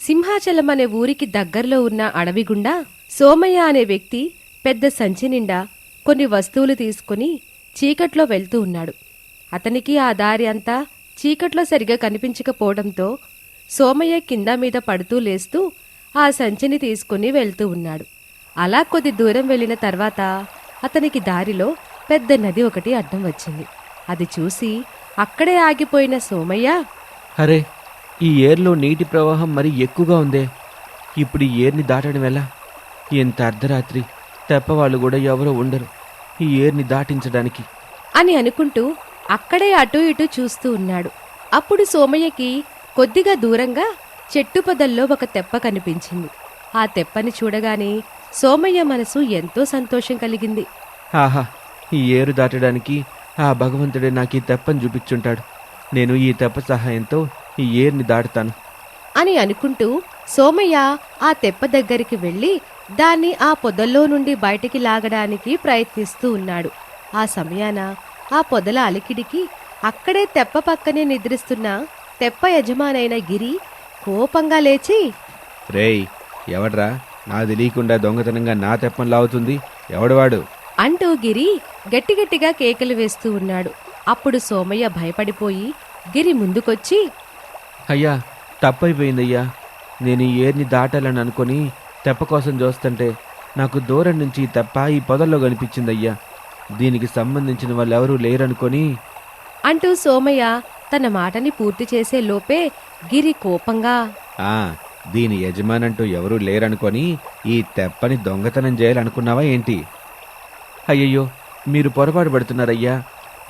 సింహాచలం అనే ఊరికి దగ్గరలో ఉన్న అడవి గుండా సోమయ్య అనే వ్యక్తి పెద్ద సంచి నిండా కొన్ని వస్తువులు తీసుకుని చీకట్లో వెళ్తూ ఉన్నాడు. అతనికి ఆ దారి అంతా చీకట్లో సరిగా కనిపించకపోవడంతో సోమయ్య కింద మీద పడుతూ లేస్తూ ఆ సంచిని తీసుకుని వెళ్తూ ఉన్నాడు. అలా కొద్ది దూరం వెళ్ళిన తర్వాత అతనికి దారిలో పెద్ద నది ఒకటి అడ్డం వచ్చింది. అది చూసి అక్కడే ఆగిపోయిన సోమయ్య అరే ఈ ఏర్లో నీటి ప్రవాహం మరి ఎక్కువగా ఉందే. ఇప్పుడు ఈ ఏర్ని దాటడం ఎలా? ఎంత అర్ధరాత్రి. తెప్పవాళ్ళు కూడా ఎవరో ఉండరు. ఈ ఏర్ని దాటించడానికి. అని అనుకుంటూ అక్కడే అటూ ఇటూ చూస్తూ ఉన్నాడు. అప్పుడు సోమయ్యకి కొద్దిగా దూరంగా చెట్టు పొదల్లో ఒక తెప్ప కనిపించింది. ఆ తెప్పని చూడగానే సోమయ్య మనసు ఎంతో సంతోషం కలిగింది. ఆహా ఈ ఏరు దాటడానికి ఆ భగవంతుడే నాకు ఈ తెప్పని చూపించుంటాడు. నేను ఈ తెప్ప సహాయంతో ఈ ఏర్ని దాటుతాను. అని అనుకుంటూ సోమయ్య ఆ తెప్ప దగ్గరికి వెళ్ళి దాన్ని ఆ పొదల్లో నుండి బయటికి లాగడానికి ప్రయత్నిస్తూ ఉన్నాడు. ఆ సమయాన ఆ పొదల అలికిడికి అక్కడే తెప్ప పక్కనే నిద్రిస్తున్న తెప్ప యజమానైన గిరి కోపంగా లేచి రేయ్ ఎవడ్రా? నా తెలియకుండా దొంగతనంగా నా తెప్పని లాగుతుంది. ఎవడవాడు? అంటూ గిరి గట్టిగట్టిగా కేకలు వేస్తూ ఉన్నాడు. అప్పుడు సోమయ్య భయపడిపోయి గిరి ముందుకొచ్చి అయ్యా తప్పైపోయిందయ్యా. నేను ఈ ఏర్ని దాటాలని అనుకొని తెప్ప కోసం చూస్తుంటే నాకు దూరం నుంచి ఈ తెప్ప ఈ పొదల్లో కనిపించిందయ్యా. దీనికి సంబంధించిన వాళ్ళు ఎవరూ లేరనుకొని అంటూ సోమయ్య తన మాటని పూర్తి చేసే లోపే గిరి కోపంగా ఆ దీని యజమానంటూ ఎవరూ లేరనుకొని ఈ తెప్పని దొంగతనం చేయాలనుకున్నావా ఏంటి? అయ్యయ్యో మీరు పొరపాటు పడుతున్నారయ్యా.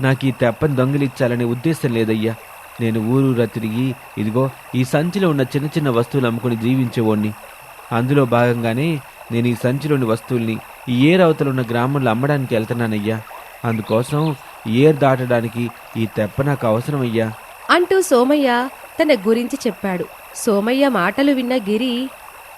నాకు ఈ తెప్పని దొంగిలించాలనే ఉద్దేశం లేదయ్యా. నేను ఊరూరా తిరిగి ఇదిగో ఈ సంచిలో ఉన్న చిన్న చిన్న వస్తువులు అమ్ముకుని జీవించేవాణ్ణి. అందులో భాగంగానే నేను ఈ సంచిలోని వస్తువుల్ని ఈ ఏర్ అవతల ఉన్న గ్రామంలో అమ్మడానికి వెళ్తున్నానయ్యా. అందుకోసం ఏర్ దాటడానికి ఈ తెప్ప నాకు అవసరమయ్యా. అంటూ సోమయ్య తన గురించి చెప్పాడు. సోమయ్య మాటలు విన్న గిరి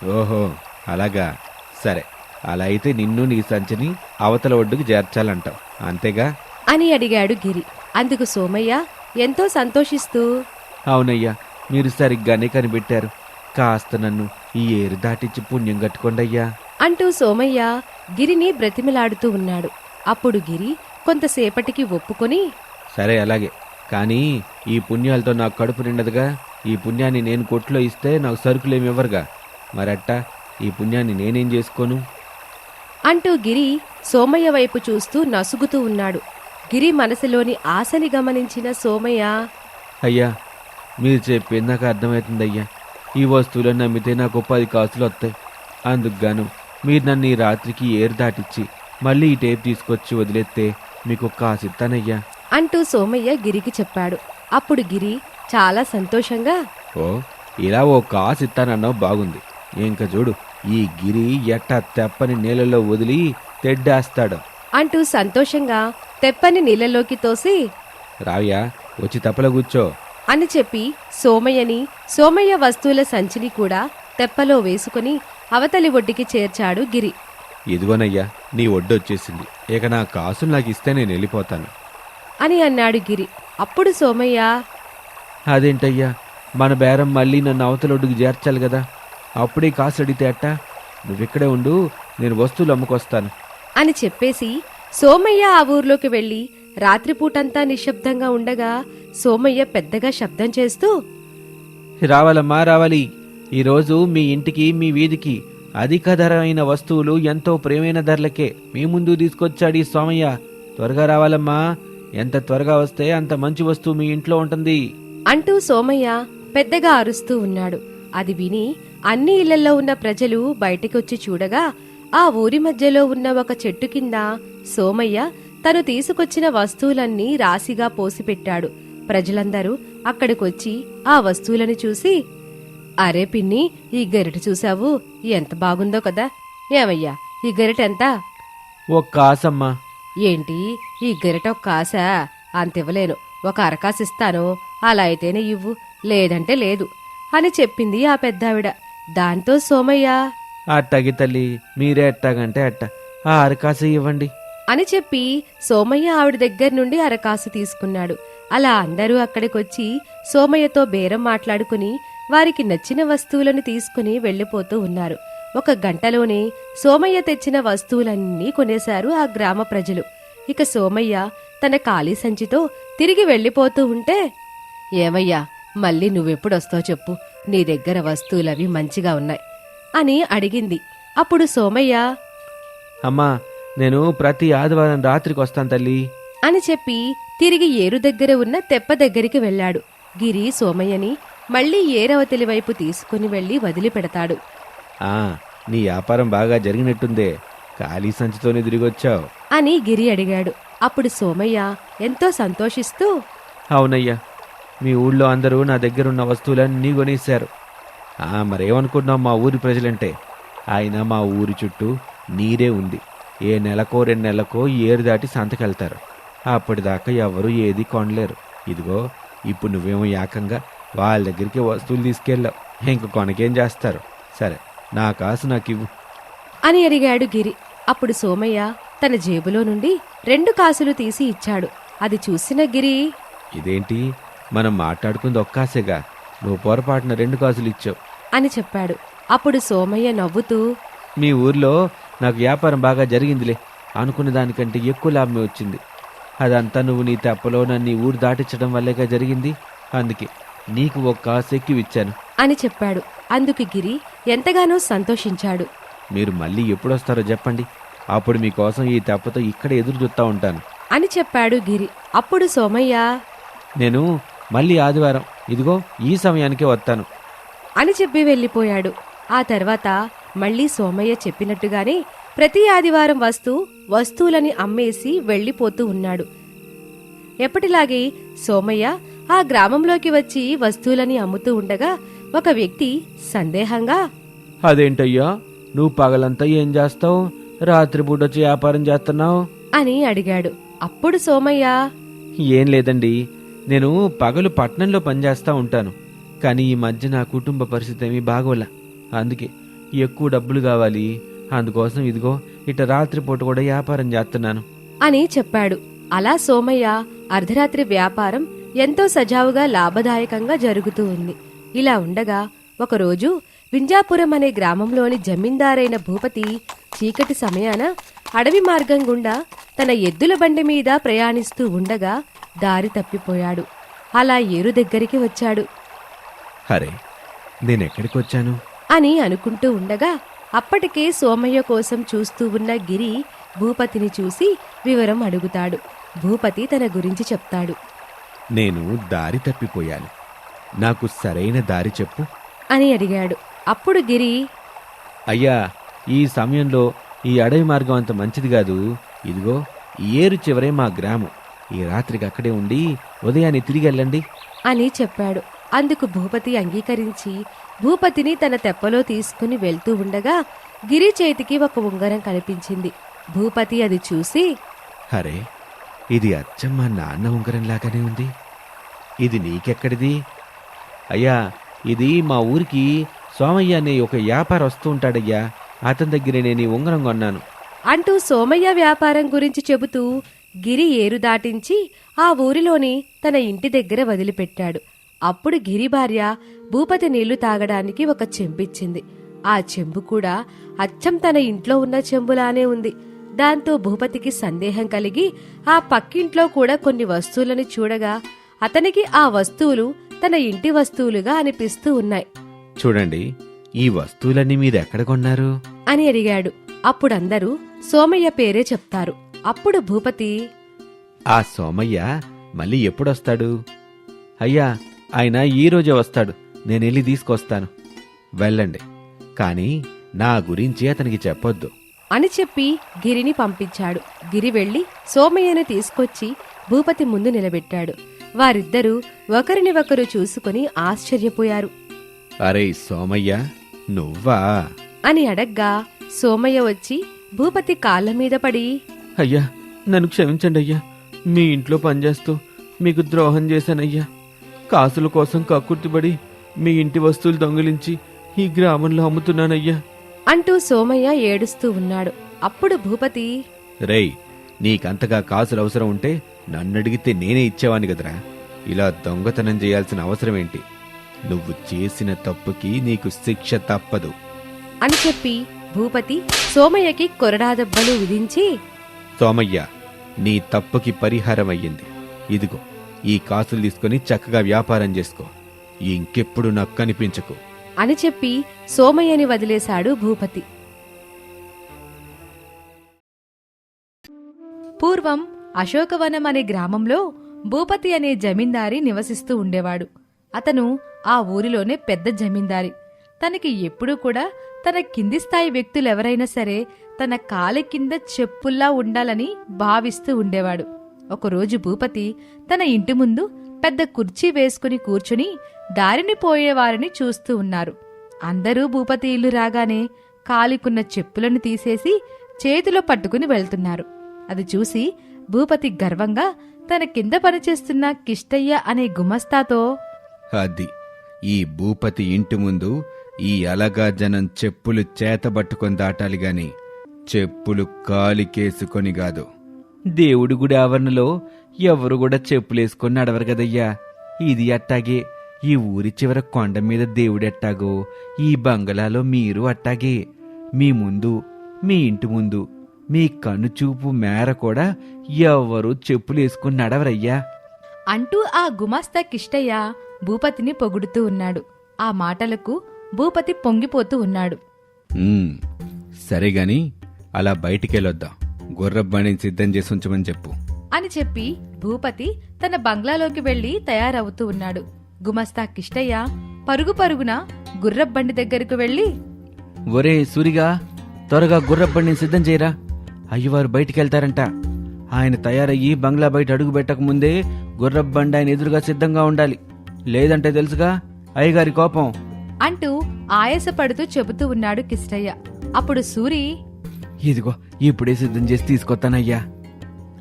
ఓహో అలాగా. సరే అలా అయితే నిన్ను నీ సంచిని అవతల ఒడ్డుకు చేర్చాలంటావు. అంతేగా? అని అడిగాడు గిరి. అందుకు సోమయ్య ఎంతో సంతోషిస్తూ అవునయ్యా మీరు సరిగ్గానే కనిపెట్టారు. కాస్త నన్ను ఈ ఏరు దాటించి పుణ్యం కట్టుకోండయ్యా. అంటూ సోమయ్య గిరిని బ్రతిమిలాడుతూ ఉన్నాడు. అప్పుడు గిరి కొంతసేపటికి ఒప్పుకొని సరే అలాగే. కానీ ఈ పుణ్యాలతో నాకు కడుపు నిండదుగా. ఈ పుణ్యాన్ని నేను కొట్లో ఇస్తే నాకు సరుకులేమి ఇవ్వరుగా. మరట్టా ఈ పుణ్యాన్ని నేనేం చేసుకోను? అంటూ గిరి సోమయ్య వైపు చూస్తూ నసుగుతూ ఉన్నాడు. గిరి మనసులోని ఆశని గమనించిన సోమయ్య అయ్యా మీరు చెప్పింది నాకు అర్థమవుతుందయ్యా ఈ వస్తువులను అమ్మితే నాకు పది కాసులు వస్తాయి. అందుకు గాను మీరు నన్ను ఈ రాత్రికి ఏరు దాటిచ్చి మళ్ళీ ఈ టేప్ తీసుకొచ్చి వదిలేస్తే మీకు కాసు ఇస్తానయ్యా. అంటూ సోమయ్య గిరికి చెప్పాడు. అప్పుడు గిరి చాలా సంతోషంగా ఓ ఇలా ఓ కాసు ఇస్తానన్నావు బాగుంది. ఇంక చూడు ఈ గిరి ఎట్టా తెప్పని నీళ్ళలో వదిలి తెడ్డేస్తాడు. అంటూ సంతోషంగా తెప్పని నీళ్ళలోకి తోసి రావ్యా వచ్చి తెప్పలో కూర్చో. అని చెప్పి సోమయ్యని సోమయ్య వస్తువుల సంచిని కూడా తెప్పలో వేసుకుని అవతలి ఒడ్డుకి చేర్చాడు గిరి. ఇదిగోనయ్యా నీ ఒడ్డు వచ్చేసింది. ఇక నా కాసులు నాకు ఇస్తే నేను వెళ్ళిపోతాను. అని అన్నాడు గిరి. అప్పుడు సోమయ్య అదేంటయ్యా మన బేరం మళ్ళీ నన్ను అవతలొడ్డుకు చేర్చాలి కదా? అప్పుడే కాసు అడిగితే అట్టా నువ్విక్కడే ఉండు నేను వస్తువులు అమ్ముకొస్తాను. అని చెప్పేసి సోమయ్య ఆ ఊర్లోకి వెళ్ళి రాత్రిపూటంతా నిశ్శబ్దంగా ఉండగా సోమయ్య పెద్దగా శబ్దం చేస్తూ రావాలమ్మా రావాలి. ఈరోజు మీ ఇంటికి మీ వీధికి అధిక ధర అయిన వస్తువులు ఎంతో ప్రియమైన ధరలకే మీ ముందు తీసుకొచ్చాడు ఈ సోమయ్య. త్వరగా రావాలమ్మా. ఎంత త్వరగా వస్తే అంత మంచి వస్తువు మీ ఇంట్లో ఉంటుంది. అంటూ సోమయ్య పెద్దగా అరుస్తూ ఉన్నాడు. అది విని అన్ని ఇళ్ళలో ఉన్న ప్రజలు బయటికొచ్చి చూడగా ఆ ఊరి మధ్యలో ఉన్న ఒక చెట్టు కింద సోమయ్య తను తీసుకొచ్చిన వస్తువులన్నీ రాశిగా పోసిపెట్టాడు. ప్రజలందరూ అక్కడికొచ్చి ఆ వస్తువులను చూసి అరే పిన్ని ఈ గరిట చూసావు ఎంత బాగుందో కదా. ఏమయ్యా ఈ గరిట ఎంత? ఓ కాసమ్మా. ఏంటి ఈ గరిట ఒక కాస? అంతివ్వలేను. ఒక అరకాసిస్తాను అలా అయితేనే ఇవ్వు. లేదంటే లేదు అని చెప్పింది ఆ పెద్దావిడ. దాంతో సోమయ్య అట్టగి తల్లి మీరే ఎట్టాగంటే అట్ట. ఆ అరకాసు ఇవ్వండి. అని చెప్పి సోమయ్య ఆవిడ దగ్గర నుండి అరకాసు తీసుకున్నాడు. అలా అందరూ అక్కడికొచ్చి సోమయ్యతో బేరం మాట్లాడుకుని వారికి నచ్చిన వస్తువులను తీసుకుని వెళ్ళిపోతూ ఉన్నారు. ఒక గంటలోనే సోమయ్య తెచ్చిన వస్తువులన్నీ కొనేశారు ఆ గ్రామ ప్రజలు. ఇక సోమయ్య తన ఖాళీ సంచితో తిరిగి వెళ్ళిపోతూ ఉంటే ఏమయ్యా మళ్ళీ నువ్వెప్పుడొస్తావు చెప్పు. నీ దగ్గర వస్తువులవి మంచిగా ఉన్నాయి. అని అడిగింది. అప్పుడు సోమయ్య అమ్మా నేను ప్రతి ఆదివారం రాత్రికి వస్తాను తల్లి. అని చెప్పి తిరిగి ఏరు దగ్గర ఉన్న తెప్ప దగ్గరికి వెళ్ళాడు. గిరి సోమయ్యని మళ్ళీ ఏరవతలి వైపు తీసుకుని వెళ్ళి వదిలిపెడతాడు. ఆ నీ వ్యాపారం బాగా జరిగినట్టుందే. ఖాళీ సంచితోనే తిరిగొచ్చావు. అని గిరి అడిగాడు. అప్పుడు సోమయ్య ఎంతో సంతోషిస్తూ అవునయ్యా మీ ఊళ్ళో అందరూ నా దగ్గరున్న వస్తువులన్నీ కొనేశారు. ఆ మరేమనుకుంటున్నావు మా ఊరి ప్రజలంటే? ఆయన మా ఊరి చుట్టూ నీరే ఉంది. ఏ నెలకో రెండు నెలలకో ఏరు దాటి సంతకెళ్తారు. అప్పటిదాకా ఎవరు ఏది కొనలేరు. ఇదిగో ఇప్పుడు నువ్వేమో ఏకంగా వాళ్ళ దగ్గరికి వస్తువులు తీసుకెళ్ళావు. ఇంక కొనకేం చేస్తారు? సరే నా కాసు నాకు ఇవ్వు. అని అడిగాడు గిరి. అప్పుడు సోమయ్య తన జేబులో నుండి రెండు కాసులు తీసి ఇచ్చాడు. అది చూసిన గిరి ఇదేంటి? మనం మాట్లాడుకుంది ఒక్కాసేగా. నువ్వు పొరపాటున రెండు కాసులు ఇచ్చావు. అని చెప్పాడు. అప్పుడు సోమయ్య నవ్వుతూ మీ ఊర్లో నాకు వ్యాపారం బాగా జరిగిందిలే. అనుకున్న దానికంటే ఎక్కువ లాభమే వచ్చింది. అదంతా నువ్వు నీ తెప్పలో నన్ను ఊరు దాటించడం వల్లేగా జరిగింది. అందుకే నీకు ఒక కాసు ఇచ్చాను. అని చెప్పాడు. అందుకు గిరి ఎంతగానో సంతోషించాడు. మీరు మళ్ళీ ఎప్పుడు వస్తారో చెప్పండి. అప్పుడు మీకోసం ఈ తెప్పతో ఇక్కడ ఎదురు చూస్తూ ఉంటాను. అని చెప్పాడు గిరి. అప్పుడు సోమయ్య నేను మళ్ళీ ఆదివారం. ఇదిగో ఈ సమయానికే వస్తాను. అని చెప్పి వెళ్ళిపోయాడు. ఆ తర్వాత మళ్ళీ సోమయ్య చెప్పినట్టుగానే ప్రతి ఆదివారం వస్తూ వస్తువులని అమ్మేసి వెళ్ళిపోతూ ఉన్నాడు. ఎప్పటిలాగే సోమయ్య ఆ గ్రామంలోకి వచ్చి వస్తువులని అమ్ముతూ ఉండగా ఒక వ్యక్తి సందేహంగా అదేంటయ్యా? నువ్వు పగలంతా ఏం చేస్తావు? రాత్రిపూట వచ్చి వ్యాపారం చేస్తున్నావు? అని అడిగాడు. అప్పుడు సోమయ్య ఏం లేదండి. నేను పగలు పట్నంలో పనిచేస్తూ ఉంటాను కానీ ఈ మధ్య నా కుటుంబ పరిస్థితి ఏమీ బాగోలా. అందుకే ఎక్కువ డబ్బులు కావాలి. అందుకోసం ఇదిగో ఇట రాత్రిపూట కూడా వ్యాపారం చేస్తున్నాను. అని చెప్పాడు. అలా సోమయ్య అర్ధరాత్రి వ్యాపారం ఎంతో సజావుగా లాభదాయకంగా జరుగుతూ ఉంది. ఇలా ఉండగా ఒకరోజు వింజాపురం అనే గ్రామంలోని జమీందారైన భూపతి చీకటి సమయాన అడవి మార్గం గుండా తన ఎద్దుల బండి మీద ప్రయాణిస్తూ ఉండగా దారి తప్పిపోయాడు. అలా ఏరు దగ్గరికి వచ్చాడు. అరే నేను ఎక్కడికి వచ్చాను అని అనుకుంటూ ఉండగా అప్పటికే సోమయ్య కోసం చూస్తూ ఉన్న గిరి భూపతిని చూసి వివరం అడుగుతాడు. భూపతి తన గురించి చెప్తాడు. నేను దారి తప్పిపోయాను. నాకు సరైన దారి చెప్పు. అని అడిగాడు. అప్పుడు గిరి అయ్యా ఈ సమయంలో ఈ అడవి మార్గం అంత మంచిది కాదు. ఇదిగో ఈ ఏరు చివరే మా గ్రామం. ఈ రాత్రికి అక్కడే ఉండి ఉదయాన్నే తిరిగి వెళ్ళండి. అని చెప్పాడు. అందుకు భూపతి అంగీకరించి భూపతిని తన తెప్పలో తీసుకుని వెళ్తూ ఉండగా గిరి చేతికి ఒక ఉంగరం కనిపించింది. భూపతి అది చూసి అరే ఇది అచ్చం మా నాన్న ఉంగరం లాగానే ఉంది. ఇది నీకెక్కడిది? అయ్యా ఇది మా ఊరికి సోమయ్య అనే ఒక వ్యాపార వస్తూ ఉంటాడయ్యా. అతని దగ్గర నేను ఈ ఉంగరం కొన్నాను. అంటూ సోమయ్య వ్యాపారం గురించి చెబుతూ గిరి ఏరు దాటించి ఆ ఊరిలోని తన ఇంటి దగ్గర వదిలిపెట్టాడు. అప్పుడు గిరి భార్య భూపతి నీళ్ళు తాగడానికి ఒక చెంపిచ్చింది ఆ చెంబు కూడా అచ్చం తన ఇంట్లో ఉన్న చెంబులానే ఉంది. దాంతో భూపతికి సందేహం కలిగి ఆ పక్కింట్లో కూడా కొన్ని వస్తువులను చూడగా అతనికి ఆ వస్తువులు తన ఇంటి వస్తువులుగా అనిపిస్తూ ఉన్నాయి. చూడండి ఈ వస్తువులన్నీ మీరు ఎక్కడ కొన్నారు? అని అడిగాడు. అప్పుడందరూ సోమయ్య పేరే చెప్తారు. అప్పుడు భూపతి ఆ సోమయ్య మళ్ళీ ఎప్పుడొస్తాడు? అయ్యా ఆయన ఈ రోజే వస్తాడు. నేను వెళ్ళి తీసుకొస్తాను. వెళ్ళండి. కానీ నా గురించి అతనికి చెప్పొద్దు. అని చెప్పి గిరిని పంపించాడు. గిరి వెళ్ళి సోమయ్యను తీసుకొచ్చి భూపతి ముందు నిలబెట్టాడు. వారిద్దరూ ఒకరిని ఒకరు చూసుకుని ఆశ్చర్యపోయారు. అరే సోమయ్య నువ్వా? అని అడగ్గా సోమయ్య వచ్చి భూపతి కాళ్ళ మీద పడి అయ్యా నన్ను క్షమించండి అయ్యా. మీ ఇంట్లో పనిచేస్తూ మీకు ద్రోహం చేశానయ్యా. కాసుల కోసం కక్కుర్తిపడి మీ ఇంటి వస్తువులు దొంగిలించి ఈ గ్రామంలో అమ్ముతున్నానయ్యా. అంటూ సోమయ్య ఏడుస్తూ ఉన్నాడు. అప్పుడు భూపతి రేయ్ నీకంతగా కాసులు అవసరం ఉంటే నన్ను అడిగితే నేనే ఇచ్చేవాని కదరా. ఇలా దొంగతనం చేయాల్సిన అవసరం ఏంటి నువ్వు చేసిన తప్పుకి నీకు శిక్ష తప్పదు. అని చెప్పి భూపతి సోమయ్యకి కొరడా దెబ్బలు విధించి సోమయ్య నీ తప్పుకి పరిహారం అయ్యింది ఇదిగో ఈ కాసులు తీసుకొని చక్కగా వ్యాపారం చేసుకో. ఇంకెప్పుడు నాకు కనిపించకు. అని చెప్పి సోమయ్యని వదిలేశాడు భూపతి. పూర్వం అశోకవనం అనే గ్రామంలో భూపతి అనే జమీందారి నివసిస్తూ ఉండేవాడు. అతను ఆ ఊరిలోనే పెద్ద జమీందారి. తనకి ఎప్పుడూ కూడా తన కింది స్థాయి వ్యక్తులెవరైనా సరే తన కాలి కింద చెప్పుల్లా ఉండాలని భావిస్తూ ఉండేవాడు. ఒకరోజు భూపతి తన ఇంటి ముందు పెద్ద కుర్చీ వేసుకుని కూర్చుని దారిని పోయేవారిని చూస్తూ ఉన్నారు. అందరూ భూపతి ఇల్లు రాగానే కాలికున్న చెప్పులను తీసేసి చేతిలో పట్టుకుని వెళ్తున్నారు. అది చూసి భూపతి గర్వంగా తన కింద పనిచేస్తున్న కిష్టయ్య అనే గుమస్తాతో అది ఈ భూపతి ఇంటి ముందు ఈ అలగా జనం చెప్పులు చేతబట్టుకొని దాటాలి గాని చెప్పులు కాలికేసుకొని కాదు. దేవుడి గుడి ఆవరణలో ఎవరు కూడా చెప్పులేసుకొని నడవరు కదయ్యా. ఇది అట్టాగే ఈ ఊరి చివర కొండ మీద దేవుడెట్టాగో ఈ బంగళాలో మీరు అట్టాగే. మీ ముందు మీ ఇంటి ముందు మీ కనుచూపు మేర కూడా ఎవరు చెప్పులేసుకొని నడవరయ్యా. అంటూ ఆ గుమాస్తా కిష్టయ్య భూపతిని పొగుడుతూ ఉన్నాడు. ఆ మాటలకు భూపతి పొంగిపోతూ ఉన్నాడు. ఉమ్, సరే గాని అలా బయటికెళ్ళొద్దాం. గుర్రబ్బాణిని సిద్ధం చేసి ఉంచమని చెప్పు. అని చెప్పి భూపతి తన బంగ్లాలోకి వెళ్ళి తయారవుతూ ఉన్నాడు. గుమస్తా కిష్టయ్య పరుగు పరుగున గుర్రబండి దగ్గరకు వెళ్ళి ఒరే సూరిగా త్వరగా గుర్రబ్బాణిని సిద్ధం చేయరా. అయ్యవారు బయటికెళ్తారంట. ఆయన తయారయ్యి బంగ్లా బయట అడుగు పెట్టక ముందే గుర్రబ్బండి ఆయన ఎదురుగా సిద్ధంగా ఉండాలి. లేదంటే తెలుసుగా అయ్యగారి కోపం. అంటూ ఆయాసపడుతూ చెబుతూ ఉన్నాడు కిష్టయ్య. అప్పుడు సూరి ఇదిగో ఇప్పుడే సిద్ధం చేసి తీసుకొస్తానయ్యా.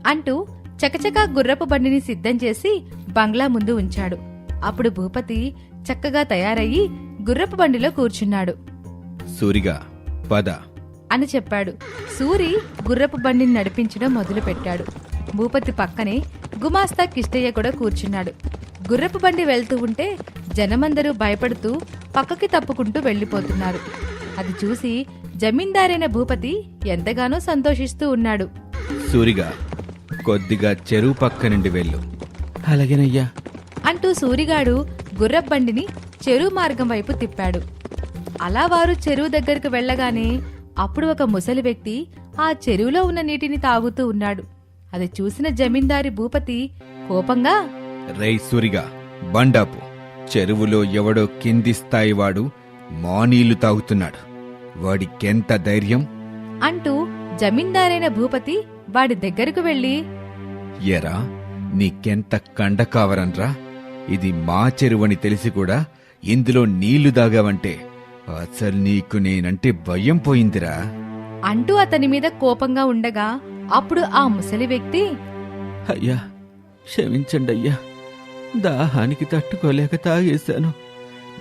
అంటూ చకచకా గుర్రపు బండిని సిద్ధం చేసి బంగ్లా ముందు ఉంచాడు. అప్పుడు భూపతి చక్కగా తయారయ్యి గుర్రపు బండిలో కూర్చున్నాడు. సూరిగా పద. అని చెప్పాడు. సూరి గుర్రపు బండిని నడిపించడం మొదలుపెట్టాడు. భూపతి పక్కనే గుమాస్తా కిష్టయ్య కూడా కూర్చున్నాడు. గుర్రపు బండి వెళ్తూ ఉంటే జనమందరూ భయపడుతూ పక్కకి తప్పుకుంటూ వెళ్ళిపోతున్నారు. అది చూసి జమీందారైన భూపతి ఎంతగానో సంతోషిస్తూ ఉన్నాడు. సూరిగా కొద్దిగా చెరువు పక్క నుండి వెళ్ళు. అలాగేనయ్యా. అంటూ సూరిగాడు గుర్రపు బండిని చెరువు మార్గం వైపు తిప్పాడు. అలా వారు చెరువు దగ్గరకు వెళ్ళగానే అప్పుడు ఒక ముసలి వ్యక్తి ఆ చెరువులో ఉన్న నీటిని తాగుతూ ఉన్నాడు. అది చూసిన జమీందారి భూపతి కోపంగా రై సూరిగా బండాపు. చెరువులో ఎవడో కింది స్థాయి వాడు మానీళ్ళు తాగుతున్నాడు. వాడికెంత ధైర్యం? అంటూ జమీందారైన భూపతి వాడి దగ్గరకు వెళ్ళి ఎరా నీకెంత కండ కావరన్రా ఇది మా చెరువని తెలిసి కూడా ఇందులో నీళ్ళు దాగావంటే అసలు నీకు నేనంటే భయం పోయిందిరా. అంటూ అతని మీద కోపంగా ఉండగా అప్పుడు ఆ ముసలి వ్యక్తి అయ్యా క్షమించండి అయ్యా. దాహానికి తట్టుకోలేక తాగేశాను.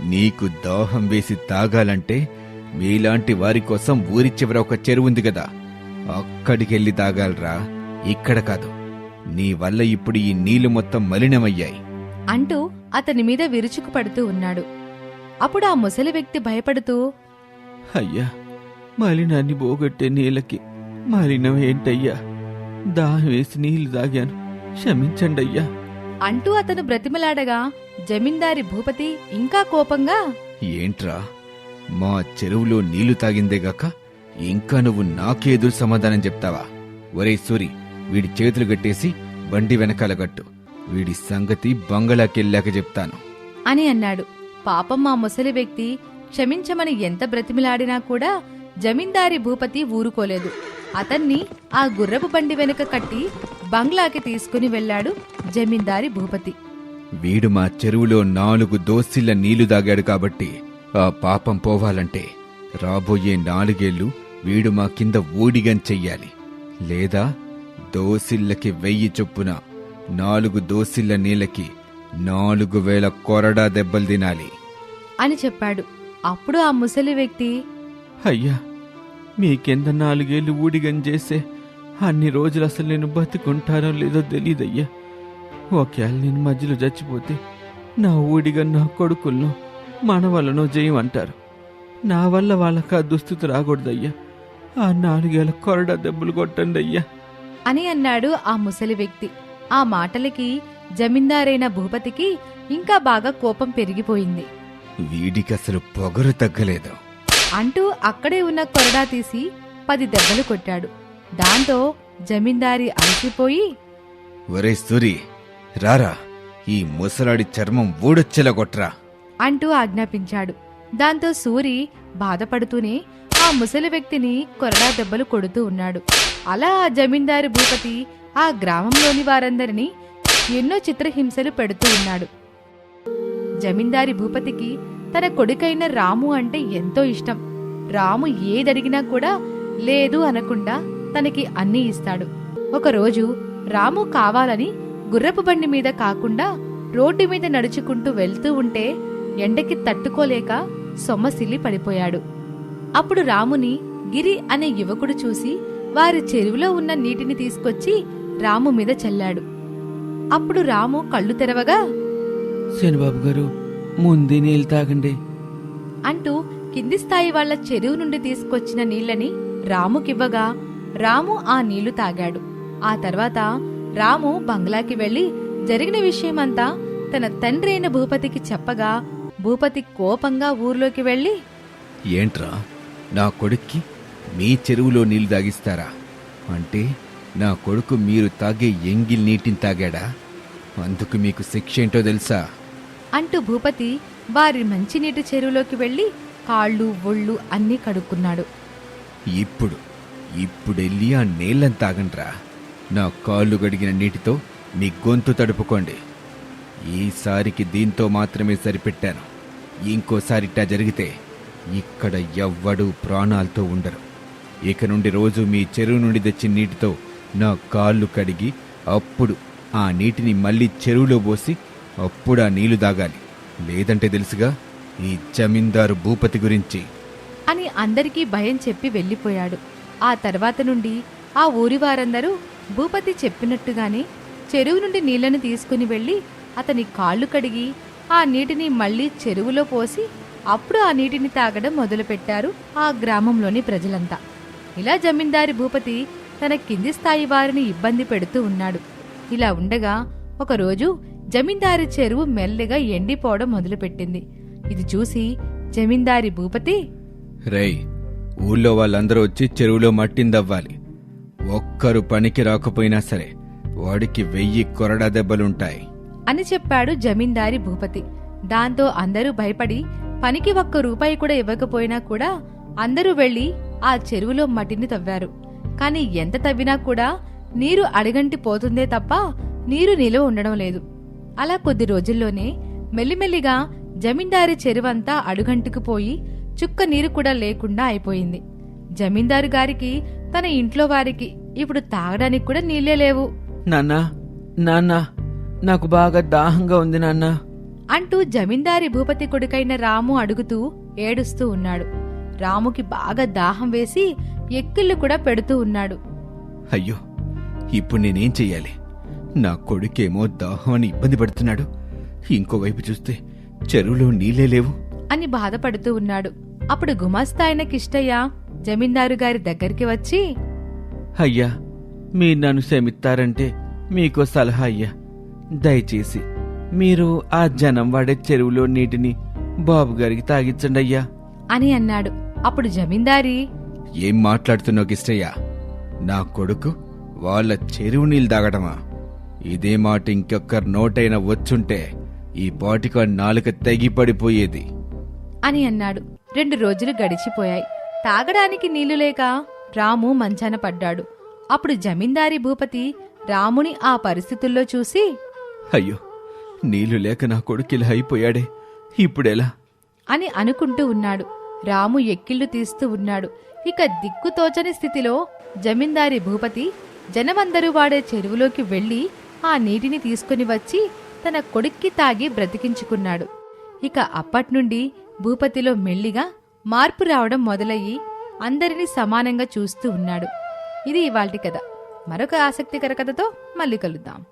నీకు దాహం వేసి తాగాలంటే మీలాంటి వారి కోసం ఊరి చివర ఒక చెరువు ఉంది కదా. అక్కడికెళ్ళి తాగాలరా. ఇక్కడ కాదు. నీ వల్ల ఇప్పుడు ఈ నీళ్ళు మొత్తం మలినమయ్యాయి. అంటూ అతని మీద విరుచుకు పడుతూ ఉన్నాడు. అప్పుడు ఆ ముసలి వ్యక్తి భయపడుతూ అయ్యా మలినాన్ని పోగొట్టే నీళ్ళకి మలినం ఏంటయ్యా? దాహం వేసి నీళ్ళు తాగాను. క్షమించండి అయ్యా అంటూ అతను బ్రతిమలాడగా జమీందారి భూపతి ఇంకా కోపంగా ఏంట్రా? మా చెరువులో నీళ్ళు తాగిందేగాక ఇంకా నువ్వు నాకే ఎదురు సమాధానం చెప్తావా? ఒరే సూరి వీడి చేతులు కట్టేసి బండి వెనకాల కట్టు. వీడి సంగతి బంగళాకెళ్ళాక చెప్తాను. అని అన్నాడు. పాపం ఆ ముసలి వ్యక్తి క్షమించమని ఎంత బ్రతిమిలాడినా కూడా జమీందారి భూపతి ఊరుకోలేదు. అతన్ని ఆ గుర్రపు బండి వెనుక కట్టి బంగ్లాకి తీసుకుని వెళ్ళాడు జమీందారి భూపతి. వీడు మా చెరువులో నాలుగు దోసిళ్ళ నీళ్ళు దాగాడు కాబట్టి ఆ పాపం పోవాలంటే రాబోయే నాలుగేళ్ళు వీడు మా కింద ఊడిగం చెయ్యాలి. లేదా దోసిళ్ళకి వెయ్యి చొప్పున నాలుగు దోసిళ్ళ నీళ్ళకి నాలుగు వేల కొరడా దెబ్బలు తినాలి. అని చెప్పాడు. అప్పుడు ఆ ముసలి వ్యక్తి అయ్యా మీ కింద నాలుగేళ్ళు ఊడిగం చేసే అన్ని రోజులు అసలు నేను బతుకుంటానో లేదో తెలియదయ్యా ఒకవేళ నేను మధ్యలో చచ్చిపోతే నా ఊడిగా నా కొడుకులను మన వల్లనో జయం అంటారు. నా వల్ల వాళ్ళకి ఆ దుస్థితి రాకూడదయ్యా. ఆ నాలుగేళ్ళ కొరడా దెబ్బలు కొట్టండి అయ్యా అని అన్నాడు ఆ ముసలి వ్యక్తి. ఆ మాటలకి జమీందారైన భూపతికి ఇంకా బాగా కోపం పెరిగిపోయింది. వీడికి అసలు పొగరు తగ్గలేదు. అంటూ అక్కడే ఉన్న కొరడా తీసి పది దెబ్బలు కొట్టాడు. దాంతో జమీందారి అలసిపోయి ఒరే సూరి రారా ఈ ముసలాడి చర్మం ఊడొచ్చేలా కొట్రా. అంటూ ఆజ్ఞాపించాడు. దాంతో సూరి బాధపడుతూనే ఆ ముసలి వ్యక్తిని కొరడా దెబ్బలు కొడుతూ ఉన్నాడు. అలా ఆ జమీందారు భూపతి ఆ గ్రామంలోని వారందరినీ ఎన్నో చిత్రహింసలు పెడుతూ ఉన్నాడు. జమీందారి భూపతికి తన కొడుకైన రాము అంటే ఎంతో ఇష్టం. రాము ఏదడిగినా కూడా లేదు అనకుండా తనకి అన్నీ ఇస్తాడు. ఒకరోజు రాము కావాలని గుర్రపు బండి మీద కాకుండా రోడ్డు మీద నడుచుకుంటూ వెళ్తూ ఉంటే ఎండకి తట్టుకోలేక సొమ్మసిల్లి పడిపోయాడు. అప్పుడు రాముని గిరి అనే యువకుడు చూసి వారి చెరువులో ఉన్న నీటిని తీసుకొచ్చి రాము మీద చల్లాడు. అప్పుడు రాము కళ్ళు తెరవగా శనిబాబు గారు ముందే నీళ్ళు తాగండి. అంటూ కింది స్థాయి వాళ్ళ చెరువు నుండి తీసుకొచ్చిన నీళ్ళని రాముకివ్వగా రాము ఆ నీళ్ళు తాగాడు. ఆ తర్వాత రాము బంగ్లాకి వెళ్ళి జరిగిన విషయమంతా తన తండ్రి అయిన భూపతికి చెప్పగా భూపతి కోపంగా ఊర్లోకి వెళ్ళి ఏంట్రా నా కొడుక్కి మీ చెరువులో నీళ్ళు తాగిస్తారా? అంటే నా కొడుకు మీరు తాగే ఎంగిల్ నీటిని తాగాడా? అందుకు మీకు శిక్ష ఏంటో తెలుసా? అంటూ భూపతి వారి మంచినీటి చెరువులోకి వెళ్ళి కాళ్ళు ఒళ్ళు అన్నీ కడుక్కున్నాడు. ఇప్పుడు ఇప్పుడెళ్ళి ఆ నీళ్ళని తాగండ్రా. నా కాళ్ళు గడిగిన నీటితో మీ గొంతు తడుపుకోండి. ఈసారికి దీంతో మాత్రమే సరిపెట్టాను. ఇంకోసారి ఇట్టా జరిగితే ఇక్కడ ఎవ్వడూ ప్రాణాలతో ఉండరు. ఇక నుండి రోజు మీ చెరువు నుండి తెచ్చిన నీటితో నా కాళ్ళు కడిగి అప్పుడు ఆ నీటిని మళ్ళీ చెరువులో పోసి అప్పుడు ఆ నీళ్ళు తాగాలి. లేదంటే తెలుసుగా ఈ జమీందారు భూపతి గురించి. అని అందరికీ భయం చెప్పి వెళ్ళిపోయాడు. ఆ తర్వాత నుండి ఆ ఊరి వారందరూ భూపతి చెప్పినట్టుగానే చెరువు నుండి నీళ్ళను తీసుకుని వెళ్ళి అతని కాళ్ళు కడిగి ఆ నీటిని మళ్ళీ చెరువులో పోసి అప్పుడు ఆ నీటిని తాగడం మొదలుపెట్టారు ఆ గ్రామంలోని ప్రజలంతా. ఇలా జమీందారి భూపతి తన కింది స్థాయి వారిని ఇబ్బంది పెడుతూ ఉన్నాడు. ఇలా ఉండగా ఒకరోజు జమీందారి చెరువు మెల్లగా ఎండిపోవడం మొదలుపెట్టింది. ఇది చూసి జమీందారి భూపతి రేయ్ ఊళ్ళో వాళ్ళందరూ వచ్చి చెరువులో మట్టిందవ్వాలి. ఒక్కరు పనికి రాకపోయినా సరే వాడికి వెయ్యి కొరడా దెబ్బలుంటాయి. అని చెప్పాడు జమీందారి భూపతి. దాంతో అందరూ భయపడి పనికి ఒక్క రూపాయి కూడా ఇవ్వకపోయినా కూడా అందరూ వెళ్ళి ఆ చెరువులో మట్టిని తవ్వారు. కాని ఎంత తవ్వినా కూడా నీరు అడగంటి పోతుందే తప్ప నీరు నిలువ ఉండడం లేదు. అలా కొద్ది రోజుల్లోనే మెల్లిమెల్లిగా జమీందారి చెరువంతా అడుగంటుకుపోయి చుక్క నీరు కూడా లేకుండా అయిపోయింది. జమీందారు గారికి తన ఇంట్లో వారికి ఇప్పుడు తాగడానికి కూడా నీళ్ళే లేవు. నాన్న నాన్న నాకు బాగా దాహంగా ఉంది నాన్న. అంటూ జమీందారి భూపతి కొడుకైన రాము అడుగుతూ ఏడుస్తూ ఉన్నాడు. రాముకి బాగా దాహం వేసి ఎక్కిళ్ళు కూడా పెడుతూ ఉన్నాడు. అయ్యో ఇప్పుడు నేనేం చెయ్యాలి? నా కొడుకేమో దాహం అని ఇబ్బంది పడుతున్నాడు. ఇంకోవైపు చూస్తే చెరువులో నీళ్ళే లేవు. అని బాధపడుతూ ఉన్నాడు. అప్పుడు గుమాస్తా అయిన కిష్టయ్య జమీందారు గారి దగ్గరికి వచ్చి అయ్యా మీరు నన్ను క్షమిస్తారంటే మీకో సలహా అయ్యా. దయచేసి మీరు ఆ జనం వాడే చెరువులో నీటిని బాబు గారికి తాగించండి అయ్యా. అని అన్నాడు. అప్పుడు జమీందారి ఏం మాట్లాడుతున్నావు కిష్టయ్య? నా కొడుకు వాళ్ళ చెరువు నీళ్ళు తాగడమా ఇదే మాట ఇంకొకరు నోటైనా వచ్చుంటే ఈ పాటిక నాలుక తెగిపడిపోయేది. అని అన్నాడు. రెండు రోజులు గడిచిపోయాయి. తాగడానికి నీళ్ళు లేక రాము మంచాన పడ్డాడు. అప్పుడు జమీందారి భూపతి రాముని ఆ పరిస్థితుల్లో చూసి అయ్యో నీళ్ళు లేక నా కొడుకు ఇలా అయిపోయాడే. ఇప్పుడెలా? అని అనుకుంటూ ఉన్నాడు. రాము ఎక్కిళ్ళు తీస్తూ ఉన్నాడు. ఇక దిక్కుతోచని స్థితిలో జమీందారి భూపతి జనమందరూ వాడే చెరువులోకి వెళ్ళి ఆ నీటిని తీసుకుని వచ్చి తన కొడుక్కి తాగి బ్రతికించుకున్నాడు. ఇక అప్పట్నుండి భూపతిలో మెల్లిగా మార్పు రావడం మొదలయ్యి అందరినీ సమానంగా చూస్తూ ఉన్నాడు. ఇది ఇవాల్టి కథ. మరొక ఆసక్తికర కథతో మళ్ళీ కలుద్దాం.